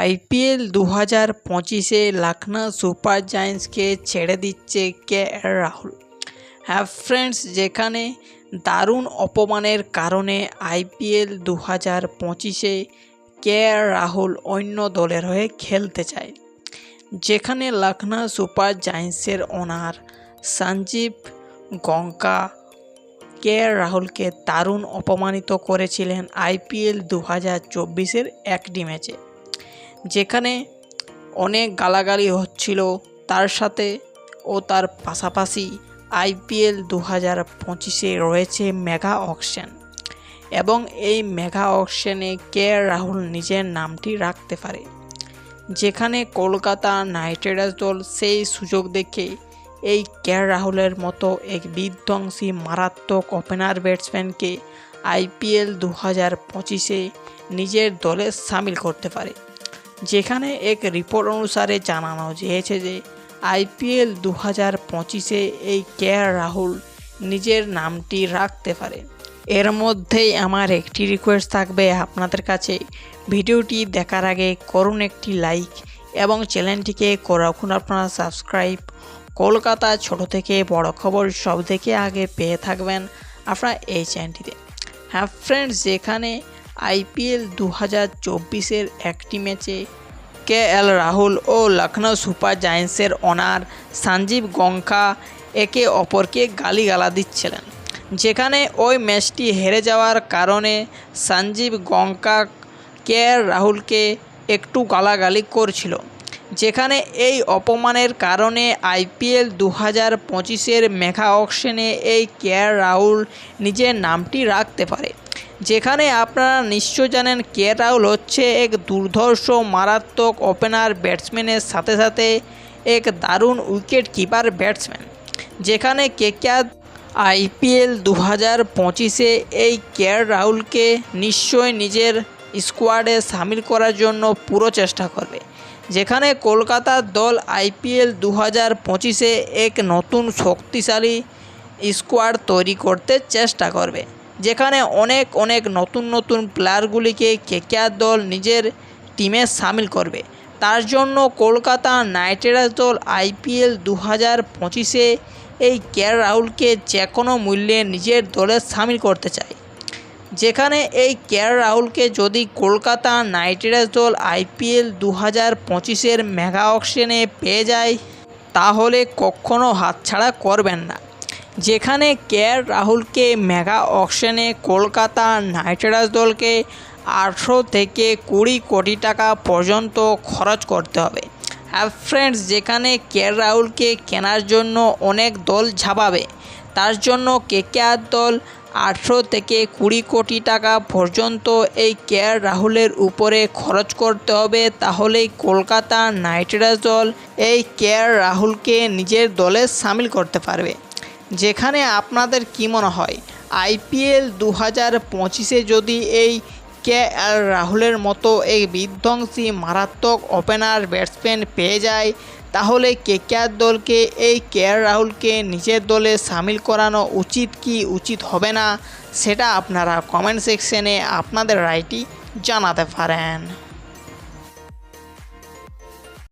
IPL দু হাজার পঁচিশে লখনউ সুপার জায়েন্টসকে ছেড়ে দিচ্ছে কে রাহুল। হ্যাঁ ফ্রেন্ডস যেখানে দারুণ অপমানের কারণে আইপিএল দু হাজার পঁচিশে কে রাহুল অন্য দলের হয়ে খেলতে চায়। যেখানে লখনউ সুপার জায়েন্টসের ওনার সঞ্জীব গঙ্কা কে রাহুলকে দারুণ অপমানিত করেছিলেন আইপিএল দু হাজার চব্বিশের একটি ম্যাচে যেখানে অনেক গালাগালি হচ্ছিল তার সাথে ও তার পাশাপাশি আইপিএল দু হাজার পঁচিশে রয়েছে মেগা অকশন। এবং এই মেগা অকশনে কে রাহুল নিজের নামটি রাখতে পারে? যেখানে কলকাতা নাইট রাইডার্স দল সেই সুযোগ দেখে এই কে রাহুলের মতো এক বিধ্বংসী মারাত্মক ওপেনার ব্যাটসম্যানকে আইপিএল দু হাজার পঁচিশে নিজের দলে সামিল করতে পারে। যেখানে এক রিপোর্ট অনুসারে জানানো হয়েছে যে আইপিএল দু হাজার পঁচিশে এই কে রাহুল নিজের নামটি রাখতে পারে। এর মধ্যেই আমার একটি রিকোয়েস্ট থাকবে আপনাদের কাছে। ভিডিওটি দেখার আগে করুন একটি লাইক এবং চ্যানেলটিকে রাখুন আপনারা সাবস্ক্রাইব কলকাতা ছোট থেকে বড় খবর সব থেকে আগে পেয়ে থাকবেন আপনারা এই চ্যানেলটিতে। হ্যাঁ ফ্রেন্ডস যেখানে আইপিএল দু হাজার চব্বিশের একটি ম্যাচে কে এল রাহুল ও লখনৌ সুপার জায়েন্টসের ওনার সঞ্জীব গঙ্কা একে অপরকে গালিগালা দিচ্ছিলেন। যেখানে ওই ম্যাচটি হেরে যাওয়ার কারণে সঞ্জীব গঙ্কা কে এল রাহুলকে একটু গালাগালি করছিল। যেখানে এই অপমানের কারণে আইপিএল দু হাজার পঁচিশের মেঘা অকশনে এই কে এল রাহুল নিজের নামটি রাখতে পারে। যেখানে আপনারা নিশ্চয় জানেন কে রাহুল হচ্ছে এক দুর্ধর্ষ, মারাত্মক ওপেনার ব্যাটসম্যানের সাথে সাথে এক দারুণ উইকেট কিপার ব্যাটসম্যান যেখানে কে আইপিএল দু হাজার পঁচিশে এই কে রাহুলকে নিশ্চয় নিজের স্কোয়াডে সামিল করার জন্য পুরো চেষ্টা করবে। যেখানে কলকাতার দল আইপিএল দু হাজার পঁচিশে এক নতুন শক্তিশালী স্কোয়াড তৈরি করতে চেষ্টা করবে। যেখানে অনেক অনেক নতুন নতুন প্লেয়ারগুলিকে কেকেআর দল নিজের টিমে সামিল করবে। তার জন্য কলকাতা নাইট রাইডার্স দল আইপিএল দু হাজার পঁচিশে এই কে রাহুলকে যে কোনো মূল্যে নিজের দলে সামিল করতে চায়। যেখানে এই কে রাহুলকে যদি কলকাতা নাইট রাইডার্স দল আইপিএল দু হাজার পঁচিশের মেগা অকশনে পেয়ে যায়, তাহলে কখনও হাতছাড়া করবেন না। যেখানে কে রাহুলকে মেগা অকশনে কলকাতা নাইট রাইডার্স দলকে আটশো থেকে কুড়ি কোটি টাকা পর্যন্ত খরচ করতে হবে। হ্যাঁ ফ্রেন্ডস যেখানে কে রাহুলকে কেনার জন্য অনেক দল ঝাঁপাবে, তার জন্য কেকেআর দল আটশো থেকে কুড়ি কোটি টাকা পর্যন্ত এই কে রাহুলের উপরে খরচ করতে হবে। তাহলেই কলকাতা নাইট রাইডার্স দল এই কে রাহুলকে নিজের দলে সামিল করতে পারবে। যেখানে আপনাদের কী মনে হয়? আইপিএল দু হাজার পঁচিশে যদি এই কে আর রাহুলের মতো এই বিধ্বংসী মারাত্মক ওপেনার ব্যাটসম্যান পেয়ে যায়, তাহলে কেকেআর দলকে এই কে আর রাহুলকে নিজের দলে সামিল করানো উচিত কি উচিত হবে না? সেটা আপনারা কমেন্ট সেকশনে আপনাদের রায়টি জানাতে পারেন।